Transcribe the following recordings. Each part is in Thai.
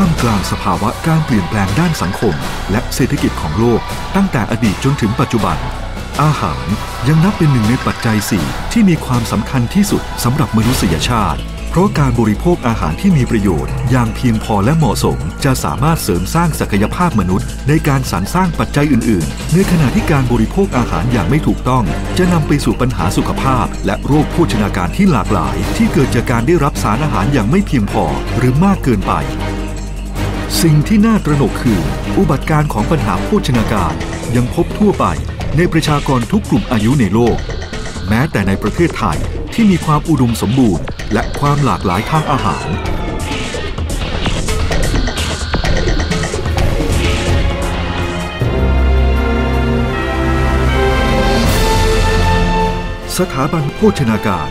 ท่ามกลางสภาวะการเปลี่ยนแปลงด้านสังคม และเศรษฐกิจของโลก ตั้งแต่อดีตจนถึงปัจจุบัน อาหารยังนับเป็นหนึ่งในปัจจัยสี่ที่มีความสำคัญที่สุดสำหรับมนุษยชาติ เพราะการบริโภคอาหารที่มีประโยชน์ อย่างเพียงพอและเหมาะสม จะสามารถเสริมสร้างศักยภาพมนุษย์ ในการสรรสร้างปัจจัยอื่น ๆ ในขณะที่การบริโภคอาหารอย่างไม่ถูกต้อง จะนำไปสู่ปัญหาสุขภาพ และโรคโภชนาการที่หลากหลาย ที่เกิดจากการได้รับสารอาหารอย่างไม่เพียงพอ หรือมากเกินไป สิ่งที่น่าตระหนกคือ อุบัติการของปัญหาโภชนาการยังพบทั่วไปในประชากรทุกกลุ่มอายุในโลก แม้แต่ในประเทศไทยที่มีความอุดมสมบูรณ์ และความหลากหลายทางอาหาร สถาบันโภชนาการ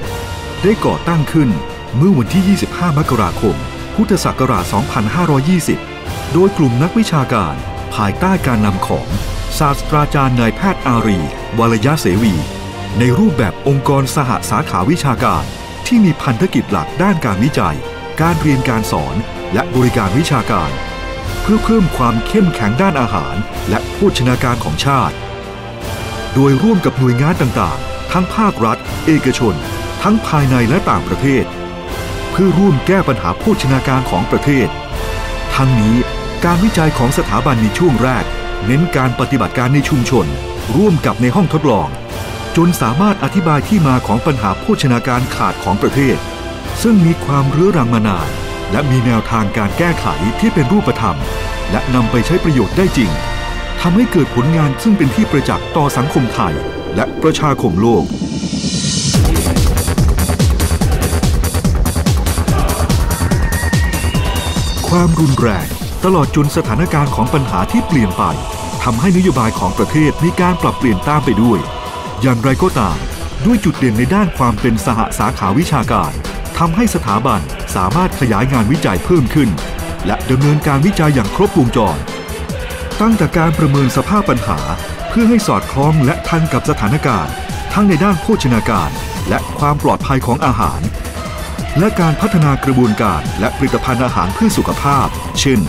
ได้ก่อตั้งขึ้นเมื่อวันที่ 25 มกราคม พุทธศักราช 2520 โดยกลุ่มนักวิชาการ ภายใต้การนำของศาสตราจารย์นายแพทย์อารีวรยะเสวี ในรูปแบบองค์กรสหสาขาวิชาการ ที่มีพันธกิจหลักด้านการวิจัย การเรียนการสอน และบริการวิชาการ เพื่อเพิ่มความเข้มแข็งด้านอาหาร และโภชนาการของชาติ โดยร่วมกับหน่วยงานต่างๆ ทั้งภาครัฐ เอกชน ทั้งภายในและต่างประเทศ เพื่อร่วมแก้ปัญหาโภชนาการของประเทศ ทั้งนี้ การวิจัยของสถาบันในช่วงแรก เน้นการปฏิบัติการในชุมชน ร่วมกับในห้องทดลอง จนสามารถอธิบายที่มาของปัญหาโภชนาการขาดของประเทศ ซึ่งมีความเรื้อรังมานาน และมีแนวทางการแก้ไขที่เป็นรูปธรรม และนำไปใช้ประโยชน์ได้จริงทำให้เกิดผลงานซึ่งเป็นที่ประจักษ์ต่อสังคมไทย และประชาคมโลกความรุนแรง ตลอดจนสถานการณ์ของปัญหาที่เปลี่ยนไปทำให้นโยบายของประเทศมีการปรับเปลี่ยนตามไปด้วย อย่างไรก็ตาม ด้วยจุดเด่นในด้านความเป็นสหสาขาวิชาการทำให้สถาบันสามารถขยายงานวิจัยเพิ่มขึ้น และดำเนินการวิจัยอย่างครบวงจร ตั้งแต่การประเมินสภาพปัญหา เพื่อให้สอดคล้องและทันกับสถานการณ์ ทั้งในด้านโภชนาการ และความปลอดภัยของอาหาร และการพัฒนากระบวนการและผลิตภัณฑ์อาหารเพื่อสุขภาพ เช่น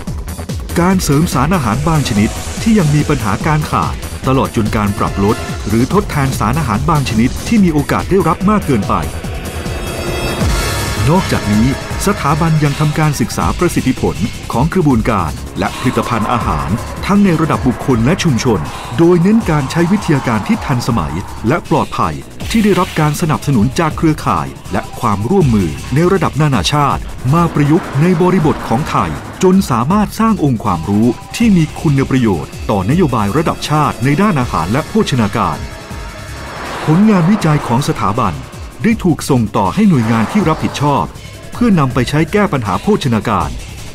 การเสริมสารอาหารบางชนิดที่ยังมีปัญหาการขาด ตลอดจนการปรับลด หรือทดแทนสารอาหารบางชนิดที่มีโอกาสได้รับมากเกินไป นอกจากนี้สถาบันยังทำการศึกษาประสิทธิผลของกระบวนการและผลิตภัณฑ์อาหาร ทั้งในระดับบุคคลและชุมชน โดยเน้นการใช้วิทยาการที่ทันสมัย และปลอดภัยที่ได้รับการสนับสนุนจากเครือข่าย และ ความร่วมมือในระดับนานาชาติ มาประยุกต์ในบริบทของไทย จนสามารถสร้างองค์ความรู้ที่มีคุณประโยชน์ ต่อนโยบายระดับชาติในด้านอาหารและโภชนาการ ผลงานวิจัยของสถาบัน ได้ถูกส่งต่อให้หน่วยงานที่รับผิดชอบ เพื่อนำไปใช้แก้ปัญหาโภชนาการ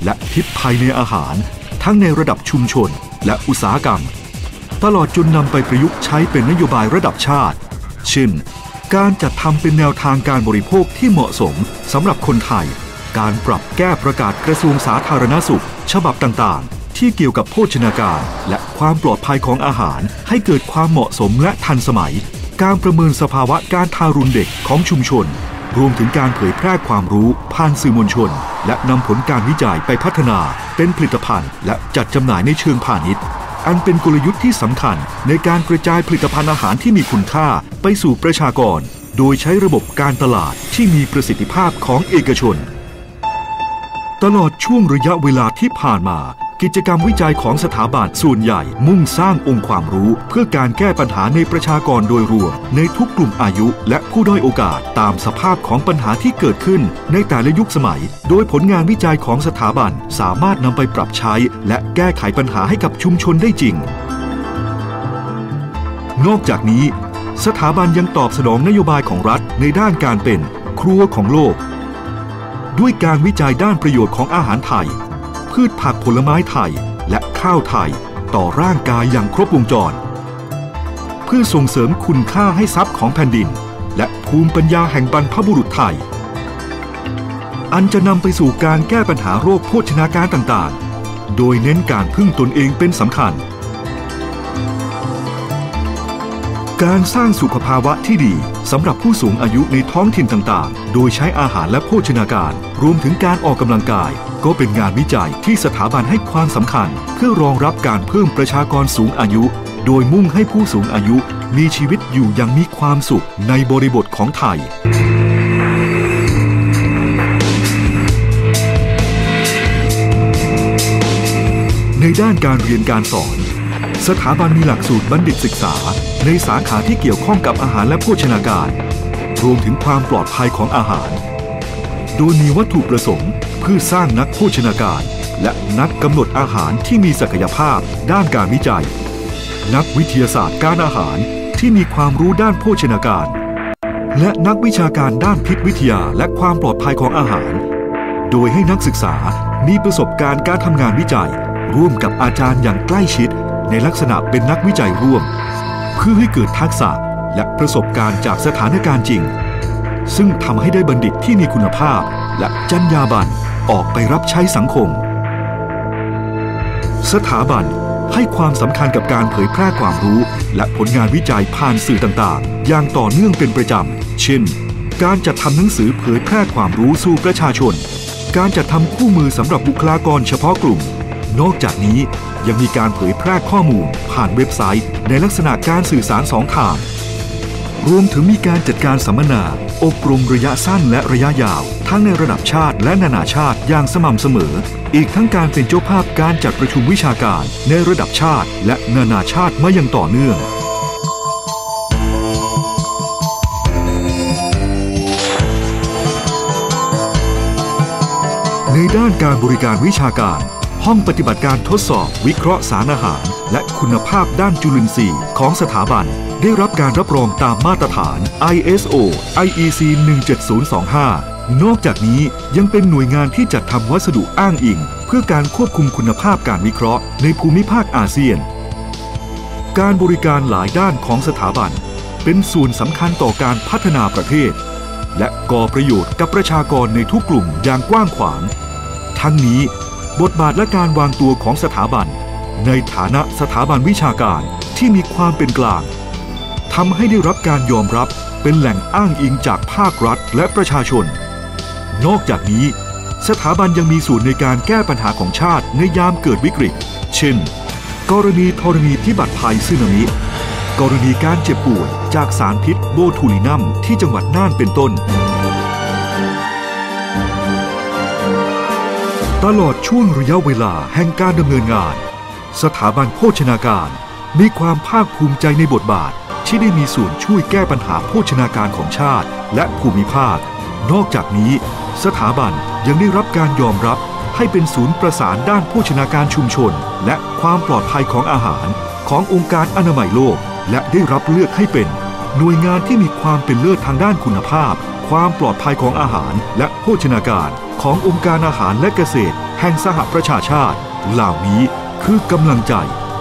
และพิษภัยในอาหาร ทั้งในระดับชุมชน และอุตสาหกรรม ตลอดจนนำไปประยุกต์ใช้เป็นนโยบายระดับชาติ เช่น การจัดทำเป็นแนวทางการบริโภคที่เหมาะสมสำหรับคนไทย การปรับแก้ประกาศกระทรวงสาธารณสุข ฉบับต่างๆ ที่เกี่ยวกับโภชนาการ และความปลอดภัยของอาหาร ให้เกิดความเหมาะสมและทันสมัย การประเมินสภาวะการทารุณเด็กของชุมชน รวมถึงการเผยแพร่ความรู้ผ่านสื่อมวลชน และนำผลการวิจัยไปพัฒนา เป็นผลิตภัณฑ์ และจัดจำหน่ายในเชิงพาณิชย์ อันเป็นกลยุทธ์ที่สำคัญในการกระจายผลิตภัณฑ์อาหารที่มีคุณค่าไปสู่ประชากร โดยใช้ระบบการตลาดที่มีประสิทธิภาพของเอกชน ตลอดช่วงระยะเวลาที่ผ่านมา กิจกรรมวิจัยของสถาบันส่วนใหญ่ มุ่งสร้างองค์ความรู้ เพื่อการแก้ปัญหาในประชากรโดยรวม ในทุกกลุ่มอายุ และผู้ด้อยโอกาสตามสภาพของปัญหาที่เกิดขึ้น ในแต่ละยุคสมัย โดยผลงานวิจัยของสถาบันสามารถนำไปปรับใช้ และแก้ไขปัญหาให้กับชุมชนได้จริง นอกจากนี้ สถาบันยังตอบสนองนโยบายของรัฐในด้านการเป็น ครัวของโลก ด้วยการวิจัยด้านประโยชน์ของอาหารไทย พืชผักผลไม้ไทย และข้าวไทยต่อร่างกายอย่างครบวงจร เพื่อส่งเสริมคุณค่าให้ทรัพย์ของแผ่นดิน และภูมิปัญญาแห่งบรรพบุรุษไทย อันจะนำไปสู่การแก้ปัญหาโรคโภชนาการต่างๆ โดยเน้นการพึ่งตนเองเป็นสำคัญ การสร้างสุขภาวะที่ดีสำหรับผู้สูงอายุในท้องถิ่นต่างๆ โดยใช้อาหารและโภชนาการ รวมถึงการออกกำลังกาย ก็เป็นงานวิจัยที่สถาบันให้ความสำคัญ เพื่อรองรับการเพิ่มประชากรสูงอายุ โดยมุ่งให้ผู้สูงอายุมีชีวิตอยู่อย่างมีความสุขในบริบทของไทยในด้านการเรียนการสอน สถาบันมีหลักสูตรบัณฑิตศึกษา ในสาขาที่เกี่ยวข้องกับอาหารและโภชนาการ รวมถึงความปลอดภัยของอาหาร โดยมีวัตถุประสงค์เพื่อสร้างนักโภชนาการ และนักกำหนดอาหารที่มีศักยภาพด้านการวิจัย นักวิทยาศาสตร์การอาหารที่มีความรู้ด้านโภชนาการ และนักวิชาการด้านพิษวิทยาและความปลอดภัยของอาหาร โดยให้นักศึกษามีประสบการณ์การทำงานวิจัย ร่วมกับอาจารย์อย่างใกล้ชิด ในลักษณะเป็นนักวิจัยร่วม เพื่อให้เกิดทักษะและประสบการณ์จากสถานการณ์จริง ซึ่งทำให้ได้บัณฑิตที่มีคุณภาพ และจรรยาบรรณออกไปรับใช้สังคม สถาบันให้ความสำคัญกับการเผยแพร่ความรู้ และผลงานวิจัยผ่านสื่อต่างๆ อย่างต่อเนื่องเป็นประจำ เช่น การจัดทำหนังสือเผยแพร่ความรู้สู่ประชาชน การจัดทำคู่มือสำหรับบุคลากรเฉพาะกลุ่ม นอกจากนี้ยังมีการเผยแพร่ข้อมูลผ่านเว็บไซต์ ในลักษณะการสื่อสารสองทาง รวมถึงมีการจัดการสัมมนา อบรมระยะสั้นและระยะยาว ทั้งในระดับชาติและนานาชาติอย่างสม่ำเสมอ อีกทั้งการเป็นเจ้าภาพการจัดประชุมวิชาการ ในระดับชาติ และนานาชาติมาอย่างต่อเนื่องในด้านการบริการวิชาการ ห้องปฏิบัติการทดสอบ วิเคราะห์สารอาหาร และคุณภาพด้านจุลินทรีย์ของสถาบัน ได้รับการรับรองตามมาตรฐาน ISO IEC 17025 นอกจากนี้ยังเป็นหน่วยงานที่จัดทำวัสดุอ้างอิง เพื่อการควบคุมคุณภาพการวิเคราะห์ในภูมิภาคอาเซียน การบริการหลายด้านของสถาบัน เป็นส่วนสำคัญต่อการพัฒนาประเทศ และก่อประโยชน์กับประชากรในทุกกลุ่มอย่างกว้างขวาง ทั้งนี้ บทบาทและการวางตัวของสถาบัน ในฐานะสถาบันวิชาการที่มีความเป็นกลางทำให้ได้รับการยอมรับเป็นแหล่งอ้างอิงจากภาครัฐและประชาชน นอกจากนี้ สถาบันยังมีส่วนในการแก้ปัญหาของชาติในยามเกิดวิกฤต เช่น กรณีธรณีพิบัติภัยสึนามิ กรณีการเจ็บป่วยจากสารพิษโบทูลินัมที่จังหวัดน่านเป็นต้น ตลอดช่วงระยะเวลาแห่งการดำเนินงาน สถาบันโภชนาการมีความภาคภูมิใจในบทบาทที่ได้มีส่วนช่วยแก้ปัญหาโภชนาการของชาติ และภูมิภาค นอกจากนี้ สถาบันยังได้รับการยอมรับให้เป็นศูนย์ประสานด้านโภชนาการชุมชน และความปลอดภัยของอาหารขององค์การอนามัยโลก และได้รับเลือกให้เป็น หน่วยงานที่มี ความเป็นเลิศทางด้านคุณภาพ ความปลอดภัยของอาหารและโภชนาการขององค์การอาหารและเกษตร แห่งสหประชาชาติ เหล่านี้คือกำลังใจ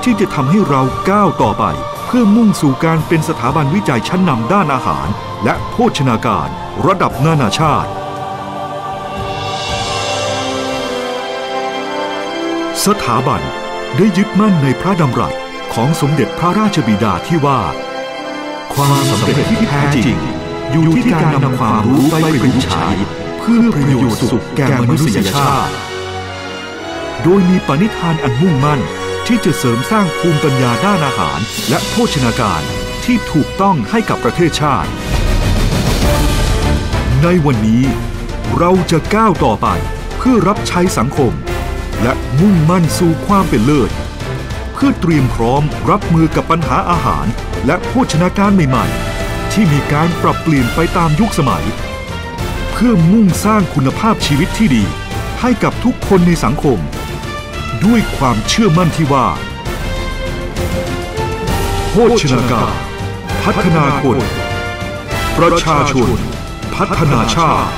ที่จะทำให้เราก้าวต่อไป เพื่อมุ่งสู่การเป็นสถาบันวิจัยชั้นนำด้านอาหาร และโภชนาการ ระดับนานาชาติ สถาบันได้ยึดมั่นในพระดำรัสของสมเด็จพระราชบิดาที่ว่า ความสำเร็จที่แท้จริง อยู่ที่การนำความรู้ไปประยุกต์ใช้เพื่อประโยชน์สุขแก่มนุษยชาติ โดยมีปณิธานอันมุ่งมั่นที่จะเสริมสร้างภูมิปัญญาด้านอาหาร และโภชนาการที่ถูกต้องให้กับประเทศชาติ ในวันนี้เราจะก้าวต่อไปเพื่อรับใช้สังคม และมุ่งมั่นสู่ความเป็นเลิศ พื่อเตรียมพร้อมรับมือกับปัญหาอาหาร และโภชนาการใหม่ๆ ที่มีการปรับเปลี่ยนไปตามยุคสมัย เพื่อมุ่งสร้างคุณภาพชีวิตที่ดี ให้กับทุกคนในสังคม ด้วยความเชื่อมั่นที่ว่า โภชนาการ พัฒนาคน ประชาชน พัฒนาชาติ